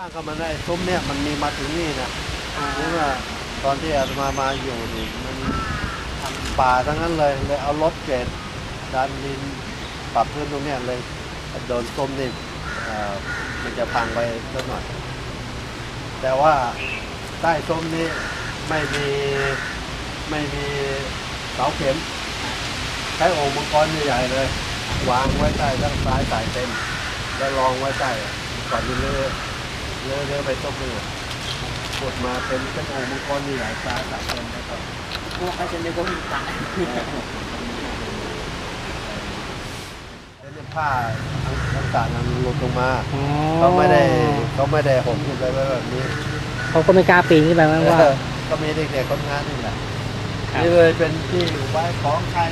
สร้างก็มันได้ซุ้มเนี่ยมันมีมาถึงนี่นะนี่ว่าตอนที่อาตมามาอยู่นี่มันป่าทั้งนั้นเลยเลยเอารถเกรดดันดินปรับพื้นตรงเนี้ยเลยโดนซุ้มนี่มันจะพังไปสักหน่อย แต่ว่าใต้ซุ้มนี้ไม่มีไม่มีเสาเข็มใช้โอ่งมังกรใหญ่ๆเลย วางไว้ใต้ด้านซ้ายสายเต็มแล้วรองไว้ใต้ก่อนที่เลื่อย เลื่อยเลื่อยไปต้มเนื้อปวดมาเป็นเป็นโอ่งมังกรใหญ่ๆซ้ายสายเต็มแล้วก็พวกเขาจะนึกว่ามีพระแล้วเนี่ยผ้าต่างๆมันหลุดลงมาเขาไม่ได้เขาไม่ได้ห่มขึ้นไปไว้แบบนี้เขาก็ไม่กล้าปีนขึ้นไปมั้งว่า ก็มีเด็กๆคนงานนี่แหละครับนี่เลยเป็นที่ไว้ของใคร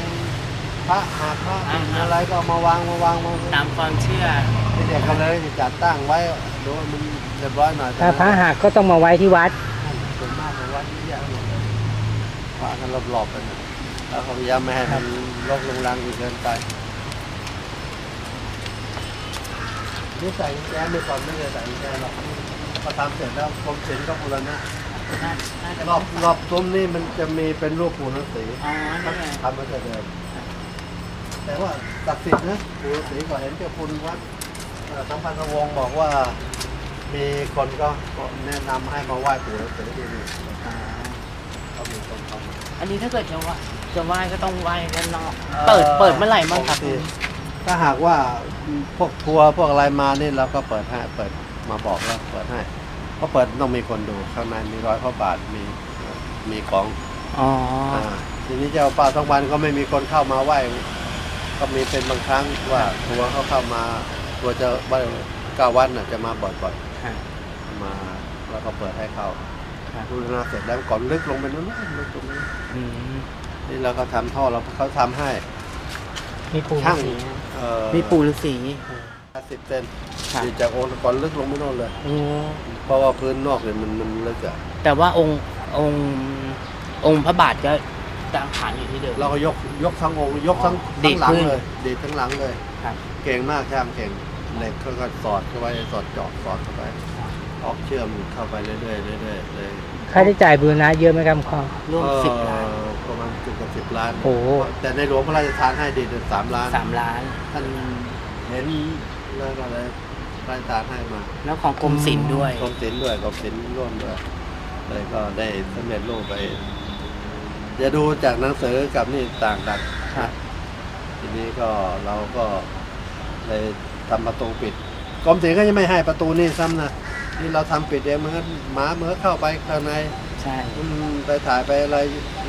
พระหากพระปิ่นอะไรก็เอามาวางมาวางมาตามความเชื่อเด็กๆก็เลยจัดตั้งไว้ดูว่ามัน เรียบร้อยหน่อยถ้าพระหักก็ต้องมาไว้ที่วัด ส่วนมากของวัดนี่เยอะหมดเลยพระกันรอบๆกันนะแล้วเขาพยายามไม่ให้มันรกลงรังอีกเกินไปนี่ใส่กุญแจเมื่อก่อนไม่ได้ใส่กุญแจหรอกพอทำเสร็จแล้วกรมศิลป์ก็บูรณะน่าน่าจะรอบรอบซุ้มนี่มันจะมีเป็นรูปปู่ฤาษีอ๋อนี่ไงทำมาแต่เดิมแต่ว่าศักดิ์สิทธิ์นะปู่ฤาษีก็เห็นเจ้าคุณวัดเอ่อสัมพันธวงศ์บอกว่า มีคนก็ก็แนะนำให้มาไหว้ปู่ฤาษีที่นี่อ๋อก็มีคนเข้ามาอันนี้ถ้าเกิดจะว่าจะไหว้ก็ต้องไหว้ด้านนอก เปิดเปิดเมื่อไหร่บ้างครับปกติถ้าหากว่าพวกทัวร์พวกอะไรมานี่เราก็เปิดให้เปิดมาบอกแล้วเปิดให้เพราะเปิดต้องมีคนดูข้างในมีร้อยพระบาทมีมีของ อ๋ออ่าทีนี้เจ้าป่าทั้งวันก็ไม่มีคนเข้ามาไหว้ก็มีเป็นบางครั้งว่าทัวร์เขาเข้ามาทัวร์จะว่าเก้าวันน่ะจะมาบ่อย ค่ะๆมาแล้วก็เปิดให้เข้าครับดูนาเสร็จแล้วก่อนลึกลงไปนู้นลึกตรงนี้อืมนี่เราก็ทำท่อเราเขาทำให้มีปู่ช่างสีเอ่อมีปู่ฤาษีสิบเซนครับดีจากโอนก่อนลึกลงไม่โน่นเลยอืมเพราะว่าพื้นนอกเนี่ยมันมันลึกอะแต่ว่าองค์องค์องค์พระบาทก็ตามฐานอยู่ที่เดิม เราก็ยกยกทั้งองค์ยกทั้งดีทั้ดงหลังขึ้นเลยดีดทั้งหลังเลยครับ เก่งมากช่างเก่ง เหล็กเขาก็สอดเข้าไปสอดเจาะสอดเข้าไปออกเชื่อมเข้าไปเรื่อยๆเรื่อยๆเลยค่าใช้จ่ายบูรณะเยอะไหมครับพ่อ ร่วมเอ่อสิบล้านประมาณเกือบกับสิบล้านโอ้โห แต่ในหลวงพระราชทานให้ดีเดือนสามล้านสามล้าน ท่านเห็นแล้วก็เลยพระราชทานให้มา แล้วของกรมศิลป์ด้วย กรมศิลป์ด้วยกรมศิลป์ร่วมด้วยเลยก็ได้สำเร็จรูปไปจะดูจากหนังสือกับนี่ต่างกันครับ ทีนี้ก็เราก็เลย ทำประตูปิดกรมศิลป์ก็ยังไม่ให้ประตูนี่ซ้ำนะนี่เราทำปิดเองมันก็หมาเมื่อเข้าไปข้างในใช่อืมไปถ่ายไปอะไร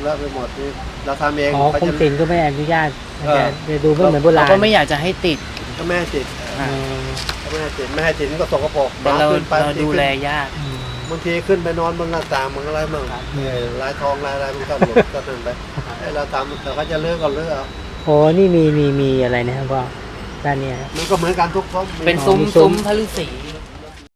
เลอะไปหมดนี่เราทำเองอ๋อเขากรมจะศิลป์ก็ไม่อนุญาตเออจะดูไม่เหมือนโบราเราณก็ไม่อยากจะให้ติด ก็ไม่ให้ติดอ่าอืมก็ไม่ให้ติดไม่ให้ติดมันก็สกปรกหแต่มาเราขึ้นไปเราบางทีดูขึ้นแลยาก อืม บางทีขึ้นไปนอนบนหน้าต่างมันอะไรมั่งเหนื่อยลายทองลายอะไรมันก็หลุดก็นั่นไปให้เราทำแต่เขาจะเลือกก็เลือกเอา โอ้นี่มีมีมีอะไรนะครับพ่อ ด้านเนี้ยมันก็เหมือนกันทุกคนเป็นอ๋อซุ้มมีซุ้ซุ้มมพระฤาษี